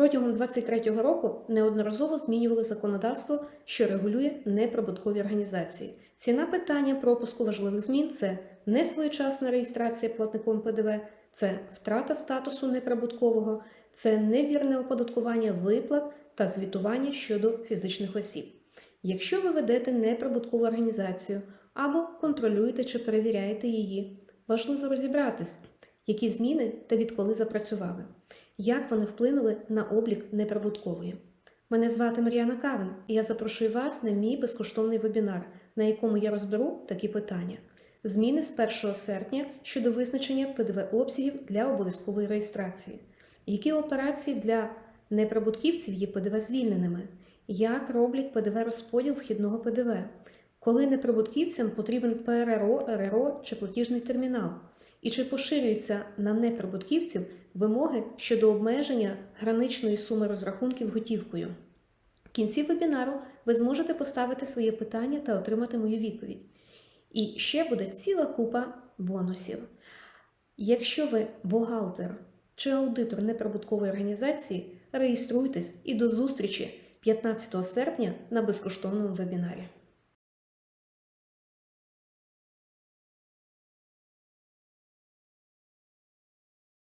Протягом 2023 року неодноразово змінювали законодавство, що регулює неприбуткові організації. Ціна питання пропуску важливих змін це несвоєчасна реєстрація платником ПДВ, це втрата статусу неприбуткового, це невірне оподаткування виплат та звітування щодо фізичних осіб. Якщо ви ведете неприбуткову організацію або контролюєте чи перевіряєте її, важливо розібратись, які зміни та відколи запрацювали, як вони вплинули на облік неприбуткової. Мене звати Мар'яна Кавин, і я запрошую вас на мій безкоштовний вебінар, на якому я розберу такі питання. Зміни з 1 серпня щодо визначення ПДВ обсягів для обов'язкової реєстрації. Які операції для неприбутківців є ПДВ звільненими? Як роблять ПДВ розподіл вхідного ПДВ? Коли неприбутківцям потрібен ПРРО, РРО чи платіжний термінал? І чи поширюються на неприбутківців вимоги щодо обмеження граничної суми розрахунків готівкою? В кінці вебінару ви зможете поставити своє питання та отримати мою відповідь. І ще буде ціла купа бонусів. Якщо ви бухгалтер чи аудитор неприбуткової організації, реєструйтесь і до зустрічі 15 серпня на безкоштовному вебінарі.